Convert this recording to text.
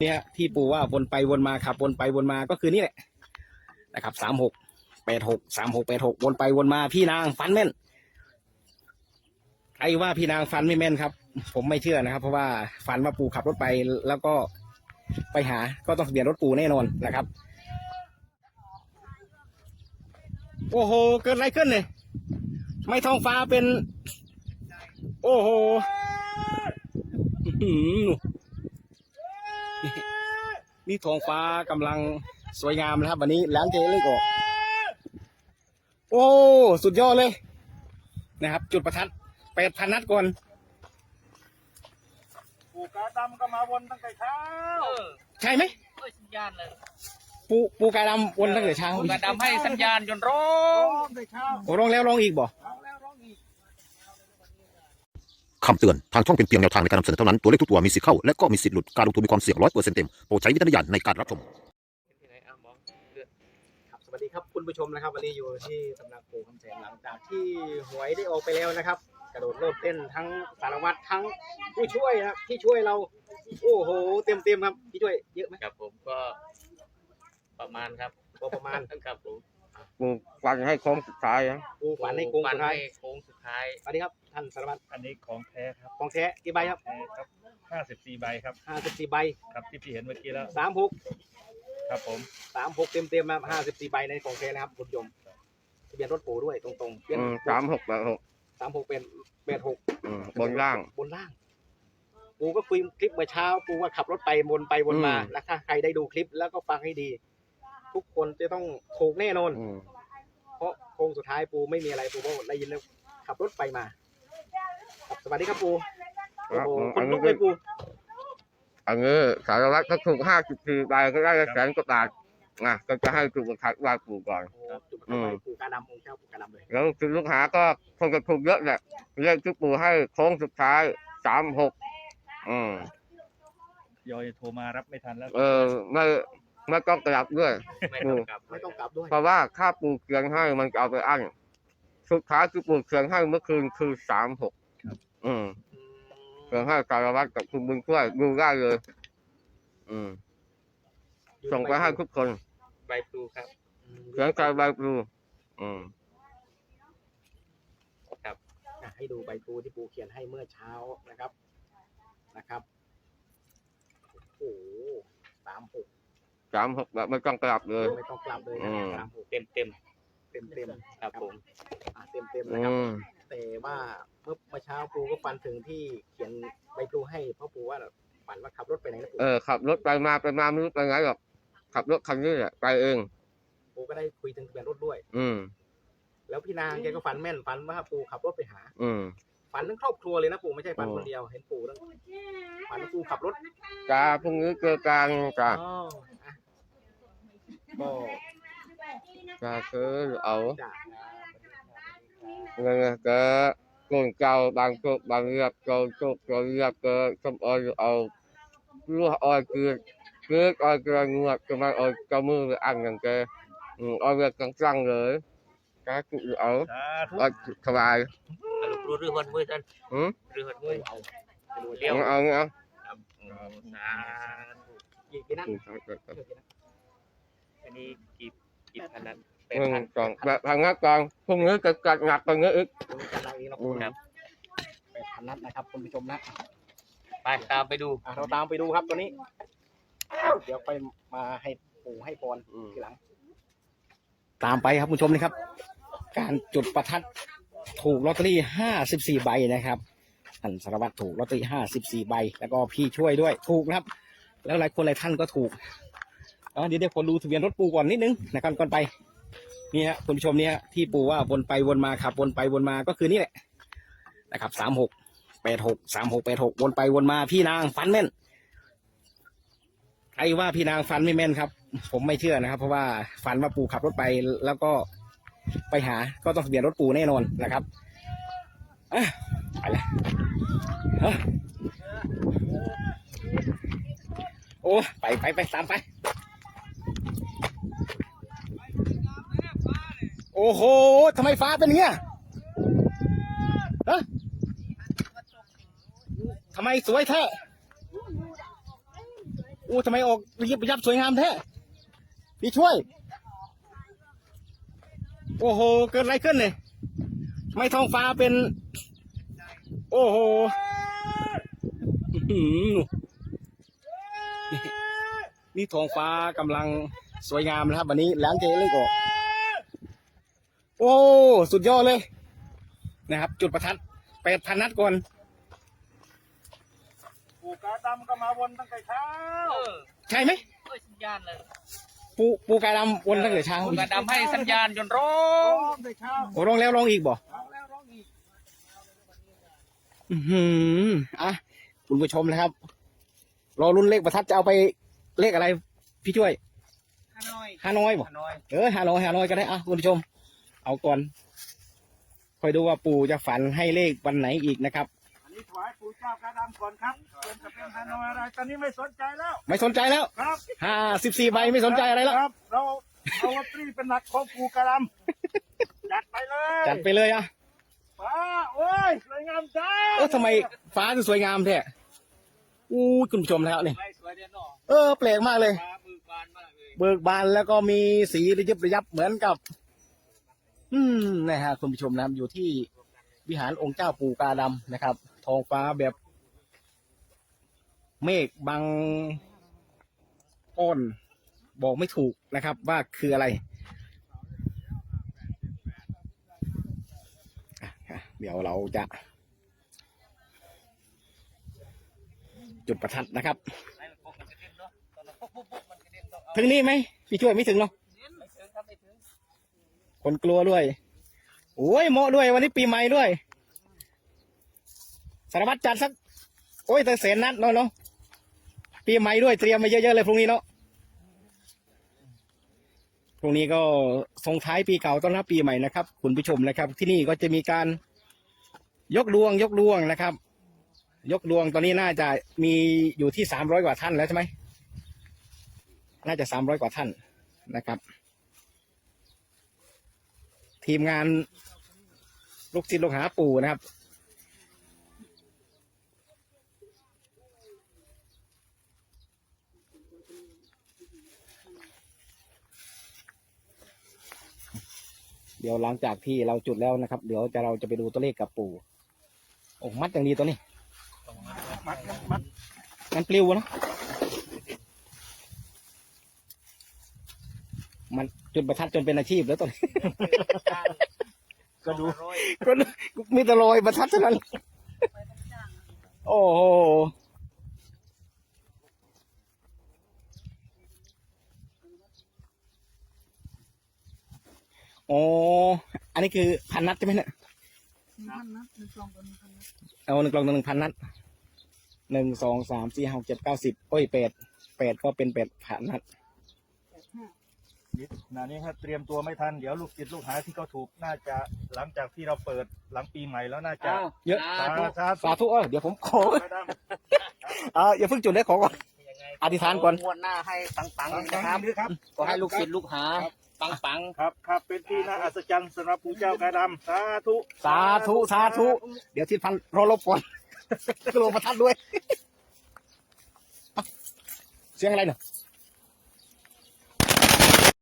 เนี่ยที่ปูว่าวนไปวนมาขับวนไปวนมาก็คือนี่แหละนะครับสามหกแปดหกสามหกแปดหกวนไปวนมาพี่นางฟันแม่นใครว่าพี่นางฟันไม่แม่นครับ ผมไม่เชื่อนะครับ เพราะว่าฟันว่าปูขับรถไปแล้วก็ไปหาก็ต้องเบียนรถปูแน่นอนนะครับ โอ้โห เกิดอะไรขึ้นเนี่ยไม่ท้องฟ้าเป็น โอ้โห นี่นี่ท้องฟ้ากำลังสวยงามนะครับ วันนี้ล้างเจเลยก่อนโอ้ สุดยอดเลย นะครับ จุดประทัดแปดพันนัดก่อนปูกาดำก็มาวนตั้งแต่เช้าเออใช่ไหมเอ้ยสัญญาณเลยปูปูกาดำวนตั้งแต่เช้าปูกระดำให้สัญญาณจนร้อร้ง องแต่เช้าโอ้ร้องแล้วร้องอีกบ่ ร้องแล้วร้องอีก คำเตือน ทางช่องเป็นเพียงแนวทางในการนำเสนอเท่านั้น ตัวเลขทุกตัวมีสิทธิ์เข้า และก็มีสิทธิ์หลุด การลงทุนมีความเสี่ยงร้อยเปอร์เซ็นต์เต็ม โปรดใช้วิจารณญาณในการรับชม ที่ไหนอะมองเลือดครับสวัสดีครับคุณผู้ชมนะครับวันนี้อยู่ที่สำนักปู่คำแสนหลังจากที่หวยได้ออกไปแล้วนะครับ กระโดดโลดเต้นทั้งสารวัตรทั้งผู้ช่วยนะครับที่ช่วยเราโอ้โหเต็มเต็มๆครับที่ช่วยเยอะไหมครับผมก็ประมาณครับพอประมาณ ครับผมกูฟังให้โค้งสุดท้ายนะปูฝันในกรงฟัสุดท้ายให้โค้งสุด ท้าย สวัสดีครับท่านสารวัตรอันนี้ของแท้ครับของแท้กี่ใบครับแท้ครับห้าสิบสี่ใบครับห้าสิบสี่ใบครับที่พี่เห็นเมื่อกี้แล้วสามหกครับผมสามหกเต็มเต็มๆนะครับห้าสิบสี่ใบในของแท้นะครับคุณผู้ชมทะเบียนรถปู่ด้วยตรงๆเปลี่ยนอืมสามหกแปดหกสามหกเป็นแปดหกอืมบนล่างบนล่าง ปูก็คุยคลิปเมื่อเช้า ปูว่าขับรถไปวนไปวนมาอืมแล้วถ้าใครได้ดูคลิปแล้วก็ฟังให้ดี ทุกคนจะต้องถูกแน่นอนอืมเพราะโค้งสุดท้ายปูไม่มีอะไรปูก็ได้ยินแล้ว ขับรถไปมาครับสวัสดีครับปูคโอ้รับโหอืมคอันนลุนี้กก็เลยปูอันนี้สารวัตรก็ถูกห้าสิบสี่ใบก็ได้แสนกว่าบาทนะก็จะให้ถูกประทัดไหว้ปู่ก่อนโอ้จุดประทัดไฟปูกาดำองค์เจ้าปูกาดำเลยแล้วคือลูกหาก็คงจะถูกเยอะแหละเลขที่ปู่ให้โค้งสุดท้ายสามหกอืมยอยโทรมารับไม่ทันแล้ว เออไม่ไม่ต้องกลับด้วย ไม่ต้องกลับไม่ต้องกลับด้วยเพราะว่าค่าปู่เคียงให้มันจะเอาไปอั้น สุดท้ายคือปู่เคียงให้เมื่อคืนคือสามหกอืมอืมเพื่อให้สารวัตรกับคุณบุญช่วยดูได้เลย อืม ส่งไปให้ทุกคนใบพลูครับอืมเสียงใจใบปลูอืมอะให้ดูใบปูที่ปูเขียนให้เมื่อเช้านะครับนะครับโอ้โหสามหกสามหกแบบไม่ต้องกลับเลย ไม่ต้องกลับเลยอืนะมสามหกเต็มเต็มเต็มเต็มๆครับผมอะ เต็มเต็มๆอืนะครับมแต่ว่าเมื่อเมื่อเช้าปูก็ฟันถึงที่เขียนใบปลูให้เพราะปูว่าฝันว่าขับรถไปไหนนะปูเออขับรถไปมาไปมาไม่รู้ไปไหนหรอกขับรถคันนี้แหละไปเอง ปูก็ได้คุยถึงทะเบียนรถด้วย อืม แล้วพี่นางแกก็ฝันแม่นฝันว่าปูขับรถไปหา อืม ฝันทั้งครอบครัวเลยนะปูไม่ใช่ฝันโอ้คนเดียวเห็นปูทั้ง ฝันว่าปูขับรถ จ้าพรุ่งนี้เจอกันจ้าอ๋ออะก็ จ้าคือเอาจะ เงินก็กนเก่าบางโชคบางเรียบเก่าโชคเก่าเรียบก็สมออยเอาลูกออยคือคือออยกระง วดก็มาออยกระมือไปอันกันแกอืมออยแบบกลางๆเลยก็คือเอาสาธุออยสบายอารมณ์รู้เรื่องหัดมือท่านหืมเรื่องหัดมืเฮ้อยเอาไปดูเลี้เลี้ยยววเอาเอาครับโอ้สาธุกี่กี่นัดอืมเชื่อกี่นัดอันนี้กี่กี่พันนัดแปหดนึ่งพันสองแบบพังงัดกองพรุ่งนี้จะกัดหนักกว่านี้อีกดูกันเราเองเราอืมครับแปดพันนัดนะครับคุณผู้ชมนะไปตามไปดูอะเราตามไปดูครับตัวนี้ เดี๋ยวไปมาให้ปู่ให้พรอืมทีหลัง ตามไปครับคุณผู้ชมนะครับ การจุดประทัดถูกลอตเตอรี่ห้าสิบสี่ใบนะครับท่านสารวัตรถูกลอตเตอรี่ห้าสิบสี่ใบ แล้วก็พี่ช่วยด้วยถูกนะครับ แล้วหลายคนหลายท่านก็ถูกอะเดี๋ยวเดี๋ยวผมดูทะเบียนรถปูก่อนนิดนึงนะครับก่อนไป นี่ฮะคุณผู้ชมเนี่ยที่ปูว่าวนไปวนมาขับวนไปวนมาก็คือนี่แหละนะครับสามหกแปดหกสามหกแปดหกวนไปวนมาพี่นางฟันแม่นใครว่าพี่นางฟันไม่แม่นครับ ผมไม่เชื่อนะครับ เพราะว่าฟันว่าปูขับรถไปแล้วก็ไปหาก็ต้องเบียนรถปูแน่นอนนะครับอะไปละเอ้อโอ้ไปไปไปตามไป โอ้โหทำไมฟ้าเป็นเงี้ยฮะทำไมสวยแท้อู้ทำไมออกระยิบระยับสวยงามแท้พี่ช่วย โอ้โห เกิดอะไรขึ้นเนี่ยไม่ท้องฟ้าเป็น โอ้โหนี่ท้องฟ้ากำลังสวยงามนะครับ วันนี้หล้างเจเลยก็ โอ้ สุดยอดเลย นะครับ จุดประทัดแปดพันนัดก่อนปูกาดำก็มาวนตั้งแต่เช้าเออใช่ไหมเอ้ยสัญญาณเลยปูปูกายดำวนตั้งแต่เช้าปูกระดำให้สัญญาณจนร้อโอ้งตั้งแต่เช้าโอ้ร้องแล้วร้องอีกบ่ ร้องแล้วร้องอีกอือหืออะคุณผู้ชมนะครับ รอรุ่นเลขประทัดจะเอาไปเลขอะไร พี่ช่วยฮานอยฮานอยบ่ฮานอย เออฮานอยฮานอยก็ได้อะคุณผู้ชม เอาก่อนคอยดูว่าปู่จะฝันให้เลขวันไหนอีกนะครับ อันนี้ถวายปู่เจ้ากาดำก่อนครับส่วนจะเป็นฮานอยอะไรตอนนี้ไม่สนใจแล้ว ไม่สนใจแล้วครับห้าสิบสี่ใบไม่สนใจอะไรแล้ว ครับเราเอาลอตเตอรี่เป็นหลักของปู่กาดำจัดไปเลยจัดไปเลยอะฟ้าโอ้ยสวยงามจ้าเออทำไมฟ้าถึงสวยงามแท้อู้ยคุณผู้ชมนะครับนี่ไม่สวยเด่นหรอเออแปลกมากเลยฟ้ามือบานมากเลย เบิกบานแล้วก็มีสีระยิบระยับเหมือนกับ อืมนะฮะคุณผู้ชมนะครับอยู่ที่วิหารองค์เจ้าปู่กาดำนะครับท้องฟ้าแบบเมฆบังก้อนบอกไม่ถูกนะครับ ว่าคืออะไร เดี๋ยวเราจะ จุดประทัดนะครับ ถึงนี่ไหมพี่ช่วยไม่ถึงเนาะ ไม่ถึงครับไม่ถึง คนกลัวด้วย โอ้ยเหมาะด้วย วันนี้ปีใหม่ด้วย สารวัตรจัดสัก โอ้ยแต่แสนนัดเนาะเนาะ ปีใหม่ด้วยเตรียมมาเยอะๆเลยพรุ่งนี้เนาะ พรุ่งนี้ก็ส่งท้ายปีเก่าต้อนรับปีใหม่นะครับ คุณผู้ชมนะครับ ที่นี่ก็จะมีการยกดวง ยกดวงนะครับ ยกดวงตอนนี้น่าจะมีอยู่ที่สามร้อยกว่าท่านแล้วใช่ไหม น่าจะสามร้อยกว่าท่านนะครับ ทีมงานลูกศิษย์ลูกหาปู่นะครับ เดี๋ยวหลังจากที่เราจุดแล้วนะครับ เดี๋ยวจะเราจะไปดูตัวเลขกับปู่โอ้มัดอย่างดีตัวนี้ มัดครับมัดมันปลิวเนอะมัน จุดประทัดจนเป็นอาชีพแล้วตัวนี้ ก็ดู ก็มีแต่รอยประทัดเท่านั้น โอ้โหโอ้อันนี้คือพันนัดใช่ไหมเนี่ยเอาหนึ่งกล่องต่อหนึ่งพันนัดหนึ่งสองสามสี่ห้าหกเจ็ดเก้าสิบโอ้ยแปดแปดก็เป็นแปดพันนัด ขณะนี้ครับเตรียมตัวไม่ทันเดี๋ยวลูกศิษย์ลูกหาที่เขาถูกน่าจะหลังจากที่เราเปิดหลังปีใหม่แล้วน่าจะาวเยอะ สาธุสาสาธุเออเดี๋ยวผมขอกาดำเอออย่าเพิ่งจุดได้ขอก่อน อธิษฐานก่อน งวดหน้าให้ปังปังๆนะครับบครับ ก็ให้ลูกศิษย์ลูกหาปังปังครับครับเป็นที่น่าอัศจรรย์สำหรับปู่เจ้ากายดำสาธุสาธุสาธุ เดี๋ยวทิศพันรอรบก่อนกลัวประทัดด้วยเอ้าเสียงอะไรเนาะ